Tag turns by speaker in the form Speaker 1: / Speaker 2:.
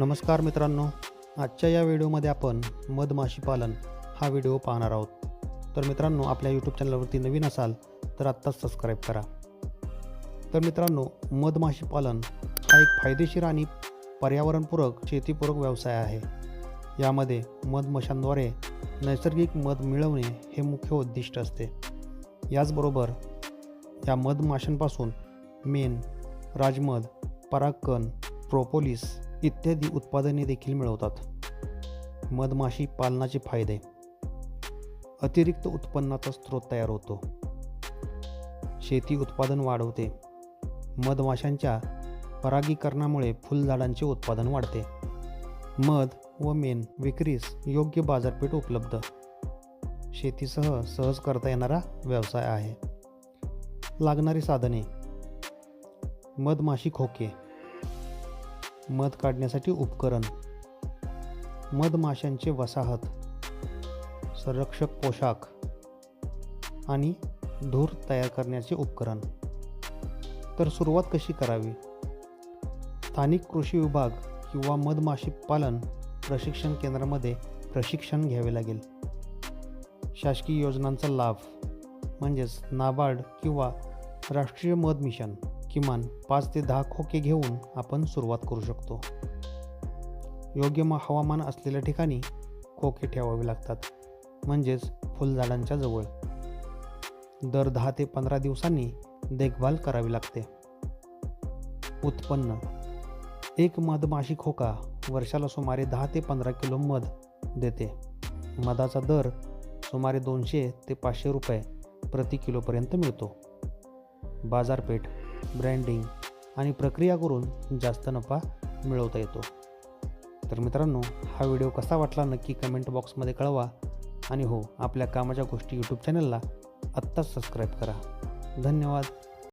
Speaker 1: नमस्कार मित्रांनो आजच्या या व्हिडिओमध्ये आपण मधमाशी पालन हा व्हिडिओ पाहणार आहोत. तर मित्रांनो आपल्या यूट्यूब चॅनलवरती नवीन असाल तर आत्ताच सबस्क्राईब करा. तर मित्रांनो मधमाशी पालन हा एक फायदेशीर आणि पर्यावरणपूरक शेतीपूरक व्यवसाय आहे. यामध्ये मधमाशांद्वारे नैसर्गिक मध मिळवणे हे मुख्य उद्दिष्ट असते. याचबरोबर या मधमाशांपासून मेण राजमध परागकण प्रोपोलिस इत्यादी उत्पादने देखील मिळवतात. मधमाशी पालनाचे फायदे. अतिरिक्त उत्पन्नाचा स्रोत तयार होतो. शेती उत्पादन वाढवते. मधमाशांच्या परागीकरणामुळे फुलझाडांचे उत्पादन वाढते. मध व मेण विक्रीस योग्य बाजारपेठ उपलब्ध. शेतीसह सहज करता येणारा व्यवसाय आहे. लागणारी साधने. मधमाशी खोके. मध काढण्यासाठी उपकरण. मधमाशांचे वसाहत. संरक्षक पोशाख. आणि धूर तयार करण्याचे उपकरण. तर सुरुवात कशी करावी? स्थानिक कृषी विभाग किंवा मधमाशी पालन प्रशिक्षण केंद्रामध्ये प्रशिक्षण घ्यावे लागेल. शासकीय योजनांचा लाभ म्हणजेच नाबार्ड किंवा राष्ट्रीय मध मिशन. किमान पाच ते दहा खोके घेऊन आपण सुरुवात करू शकतो. योग्य म हवामान असलेल्या ठिकाणी खोके ठेवावे लागतात म्हणजेच फुलझाडांच्या जवळ. दर दहा ते पंधरा दिवसांनी देखभाल करावी लागते. उत्पन्न. एक मधमाशी खोका वर्षाला सुमारे दहा ते पंधरा किलो मध देते. मधाचा दर सुमारे दोनशे ते पाचशे रुपये प्रति किलोपर्यंत मिळतो. बाजारपेठ. ब्रँडिंग आणि प्रक्रिया करून जास्त नफा मिळवता येतो. तर मित्रांनो हा व्हिडिओ कसा वाटला नक्की कमेंट बॉक्समध्ये कळवा. आणि हो आपल्या कामाच्या गोष्टी यूट्यूब चॅनलला आत्ताच सबस्क्राईब करा. धन्यवाद.